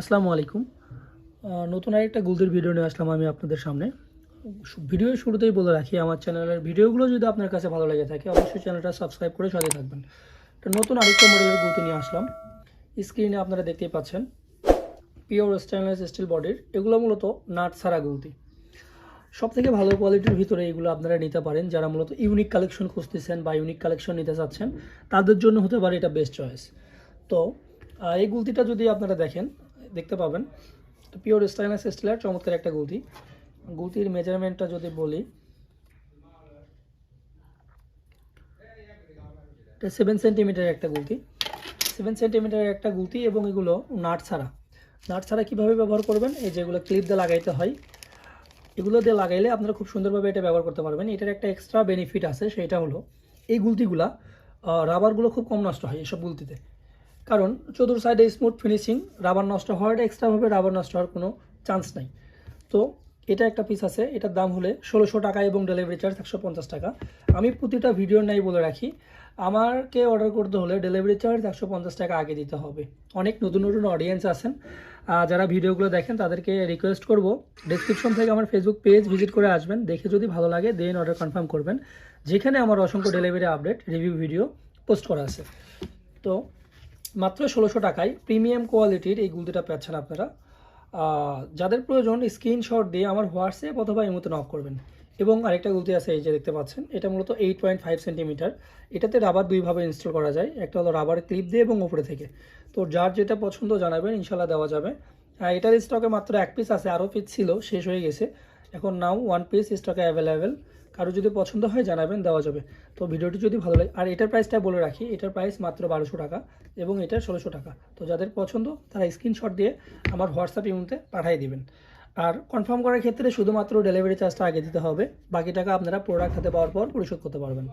আসসালামু আলাইকুম। নতুন আরেকটা গুলতির ভিডিও নিয়ে আসলাম আমি আপনাদের সামনে। ভিডিওর শুরুতেই বলে রাখি, আমার চ্যানেলের ভিডিওগুলো যদি আপনার কাছে ভালো লেগে থাকে, অবশ্যই চ্যানেলটা সাবস্ক্রাইব করে সাথে থাকবেন। তো নতুন আরেকটা মডেলের গুলতি নিয়ে আসলাম। স্ক্রিনে আপনারা দেখতেই পাচ্ছেন পিওর স্টেনলেস স্টিল বডির এগুলো মূলত নাট ছাড়া গুলতি। সব থেকে ভালো কোয়ালিটির ভিতরে এগুলো আপনারা নিতে পারেন, যারা মূলত ইউনিক কালেকশন খুঁজতেছেন বা ইউনিক কালেকশন নিতে চাচ্ছেন, তাদের জন্য হতে পারে এটা বেস্ট চয়েস তো এই গুলতিটা যদি আপনারা দেখেন দেখতে পাবেন। পিওর স্টাইনাস স্টিলের চমৎকার একটা গুলতি। গুলতির মেজারমেন্টটা যদি বলি সেভেন সেন্টিমিটার একটা গুলতি। সেভেন সেন্টিমিটারের একটা গুলতি এবং এগুলো নাট ছাড়া। নাট ছাড়া কীভাবে ব্যবহার করবেন? এই যেগুলো ক্লিপ দিয়ে লাগাইতে হয়। এগুলো দিয়ে লাগাইলে আপনারা খুব সুন্দরভাবে এটা ব্যবহার করতে পারবেন। এটার একটা এক্সট্রা বেনিফিট আছে, সেটা হলো এই গুলতিগুলা রাবারগুলো খুব কম নষ্ট হয় এসব গুলতিতে। কারণ চতুর সাইডে স্মুথ ফিনিশিং রাবার নষ্ট হওয়ার এক্সট্রাভাবে রাবার নষ্ট হওয়ার কোনো চান্স নাই। তো এটা একটা পিস আছে, এটার দাম হলে ষোলোশো টাকা এবং ডেলিভারি চার্জ একশো পঞ্চাশ টাকা। আমি প্রতিটা ভিডিও নাই বলে রাখি আমাকে অর্ডার করতে হলে ডেলিভারি চার্জ একশো পঞ্চাশ টাকা আগে দিতে হবে। অনেক নতুন নতুন অডিয়েন্স আছেন যারা ভিডিওগুলো দেখেন তাদেরকে রিকোয়েস্ট করব। ডিসক্রিপশন থেকে আমার ফেসবুক পেজ ভিজিট করে আসবেন, দেখে যদি ভালো লাগে দেন অর্ডার কনফার্ম করবেন। যেখানে আমার অসংখ্য delivery update review video post করা আছে। তো মাত্র ষোলোশো টাকায় প্রিমিয়াম কোয়ালিটির এই গুলতিটা পাচ্ছেন আপনারা। যাদের প্রয়োজন স্ক্রিনশট দিয়ে আমার হোয়াটসঅ্যাপ অথবা ইমোতে নক করবেন। এবং আরেকটা গুলতি আছে, এই যে দেখতে পাচ্ছেন, এটা মূলত এইট পয়েন্ট ফাইভ সেন্টিমিটার এটাতে রাবার দুইভাবে ইনস্টল করা যায়, একটা হলো রাবার ক্লিপ দিয়ে এবং উপরে থেকে। তো যার যেটা পছন্দ জানাবেন ইনশাল্লাহ দেওয়া যাবে। এটার স্টকে মাত্র এক পিস আছে, আরও পিস ছিল, শেষ হয়ে গেছে। এখন নাও ওয়ান পিস স্টকে অ্যাভেলেবেল কারও যদি পছন্দ হয় জানাবেন, দেওয়া যাবে। তো ভিডিওটি যদি ভালো লাগে, আর এটার প্রাইসটা বলে রাখি, এটার প্রাইস মাত্র বারোশো টাকা এবং এটার ষোলোশো টাকা। তো যাদের পছন্দ, তারা স্ক্রিনশট দিয়ে আমার হোয়াটসঅ্যাপ ইমুতে পাঠিয়ে দিবেন। আর কনফার্ম করার ক্ষেত্রে শুধুমাত্র ডেলিভারি চার্জটা আগে দিতে হবে। বাকি টাকা আপনারা প্রোডাক্ট হাতে পাওয়ার পর পরিশোধ করতে পারবেন।